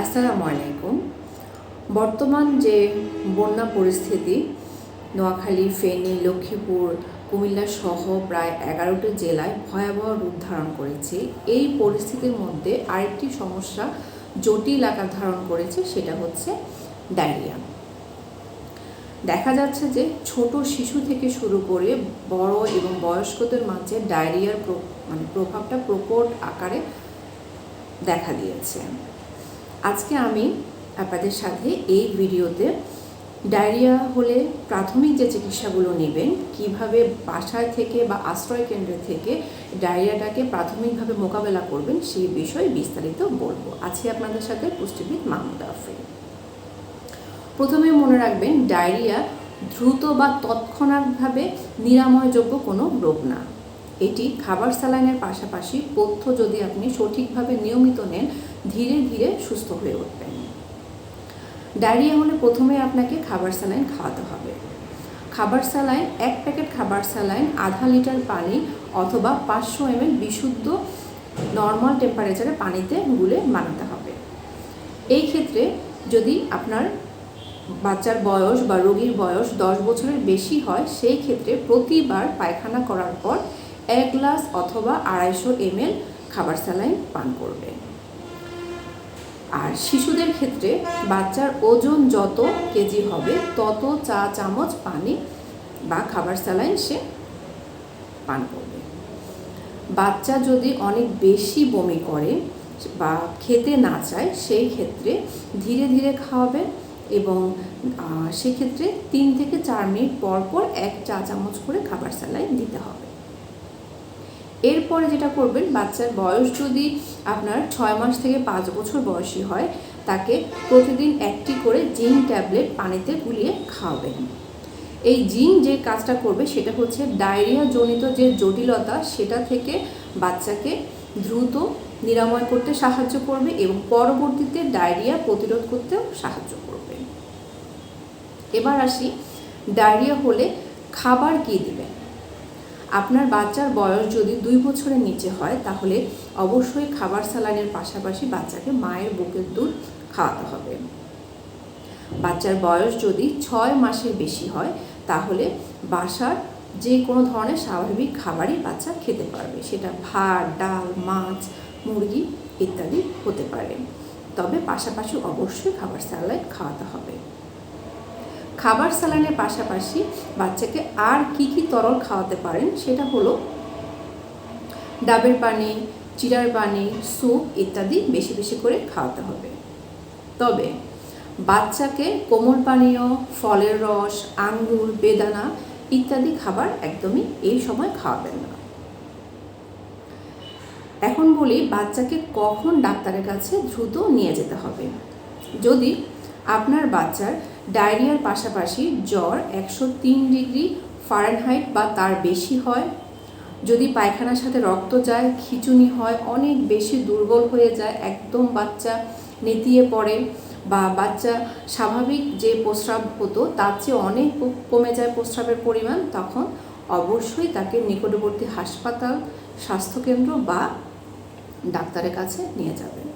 আসসালামু আলাইকুম। বর্তমান যে বন্যা পরিস্থিতি, নোয়াখালী, ফেনী, লক্ষ্মীপুর, কুমিল্লা সহ প্রায় এগারোটি জেলায় ভয়াবহ রূপ ধারণ করেছে। এই পরিস্থিতির মধ্যে আরেকটি সমস্যা জটিল আকার ধারণ করেছে, সেটা হচ্ছে ডায়রিয়া। দেখা যাচ্ছে যে ছোট শিশু থেকে শুরু করে বড় এবং বয়স্কদের মাঝে ডায়রিয়ার মানে প্রভাবটা প্রকট আকারে দেখা দিয়েছে। আজকে আমি আপনাদের সাথে এই ভিডিওতে ডায়রিয়া হলে প্রাথমিক যে চিকিৎসাগুলো নেবেন, কীভাবে বাসায় থেকে বা আশ্রয় কেন্দ্র থেকে ডায়রিয়াটাকে প্রাথমিকভাবে মোকাবেলা করবেন সেই বিষয়ে বিস্তারিত বলব। আজকে আপনাদের সাথে পুষ্টিবিদ মাহমুদ আফরিন। প্রথমে মনে রাখবেন, ডায়রিয়া দ্রুত বা তৎক্ষণাৎভাবে নিরাময়যোগ্য কোনো রোগ না। এটি খাবার স্যালাইনের পাশাপাশি পথ্য যদি আপনি সঠিকভাবে নিয়মিত নেন, ধীরে ধীরে সুস্থ হয়ে উঠবেন। ডায়রিয়া হলে প্রথমে আপনাকে খাবার স্যালাইন খাওয়াতে হবে। খাবার স্যালাইন, এক প্যাকেট খাবার স্যালাইন, আধা লিটার পানি অথবা পাঁচশো এমএল বিশুদ্ধ নর্মাল টেম্পারেচারে পানিতে গুলে বানাতে হবে। এই ক্ষেত্রে যদি আপনার বাচ্চার বয়স বা রোগীর বয়স দশ বছরের বেশি হয়, সেই ক্ষেত্রে প্রতিবার পায়খানা করার পর এক গ্লাস অথবা আড়াইশো এমএল খাবার স্যালাইন পান করবে। আর শিশুদের ক্ষেত্রে বাচ্চার ওজন যত কেজি হবে, তত চা চামচ পানি বা খাবার স্যালাইন সে পান করবে। বাচ্চা যদি অনেক বেশি বমি করে বা খেতে না চায়, সেই ক্ষেত্রে ধীরে ধীরে খাওয়াবেন এবং সেক্ষেত্রে তিন থেকে চার মিনিট পর পর এক চা চামচ করে খাবার স্যালাইন দিতে হবে। এরপরে যেটা করবেন, বাচ্চার বয়স যদি আপনার ছয় মাস থেকে পাঁচ বছর বয়সী হয়, তাকে প্রতিদিন একটি করে জিঙ্ক ট্যাবলেট পানিতে গুলিয়ে খাওয়াবেন। এই জিন যে কাজটা করবে, সেটা হচ্ছে ডায়রিয়া জনিত যে জটিলতা, সেটা থেকে বাচ্চাকে দ্রুত নিরাময় করতে সাহায্য করবে এবং পরবর্তীতে ডায়রিয়া প্রতিরোধ করতেও সাহায্য করবে। এবার আসি, ডায়রিয়া হলে খাবার কী দিবেন? আপনার বাচ্চার বয়স যদি দুই বছরের নিচে হয়, তাহলে অবশ্যই খাবার স্যালাইনের পাশাপাশি বাচ্চাকে মায়ের বুকের দুধ খাওয়াতে হবে। বাচ্চার বয়স যদি ছয় মাসের বেশি হয়, তাহলে বাসার যে কোনো ধরনের স্বাভাবিক খাবারই বাচ্চা খেতে পারবে। সেটা ভাত, ডাল, মাছ, মুরগি ইত্যাদি হতে পারে। তবে পাশাপাশি অবশ্যই খাবার স্যালাইন খাওয়াতে হবে। খাবার স্যালাইনের পাশাপাশি বাচ্চাকে আর কি কি তরল খাওয়াতে পারেন সেটা হলো ডাবের পানি, চিরার পানি, স্যুপ ইত্যাদি বেশি বেশি করে খাওয়াতে হবে। তবে বাচ্চাকে কোমল পানীয়, ফলের রস, আঙ্গুর, বেদানা ইত্যাদি খাবার একদমই এই সময় খাওয়াবেন না। এখন বলি বাচ্চাকে কখন ডাক্তারের কাছে দ্রুত নিয়ে যেতে হবে। যদি আপনার বাচ্চার ডায়রিয়ার পাশাপাশি জ্বর একশো তিন ডিগ্রি ফারেনহাইট বা তার বেশি হয়। যদি পায়খানার সাথে রক্ত যায়, খিচুনি হয়, অনেক বেশি দুর্বল হয়ে যায়, একদম বাচ্চা নেতিয়ে পড়ে বা বাচ্চা স্বাভাবিক যে প্রস্রাব হতো, তার চেয়ে অনেক কমে যায় প্রস্রাবের পরিমাণ, তখন অবশ্যই তাকে নিকটবর্তী হাসপাতাল, স্বাস্থ্যকেন্দ্র বা ডাক্তারের কাছে নিয়ে যাবেন।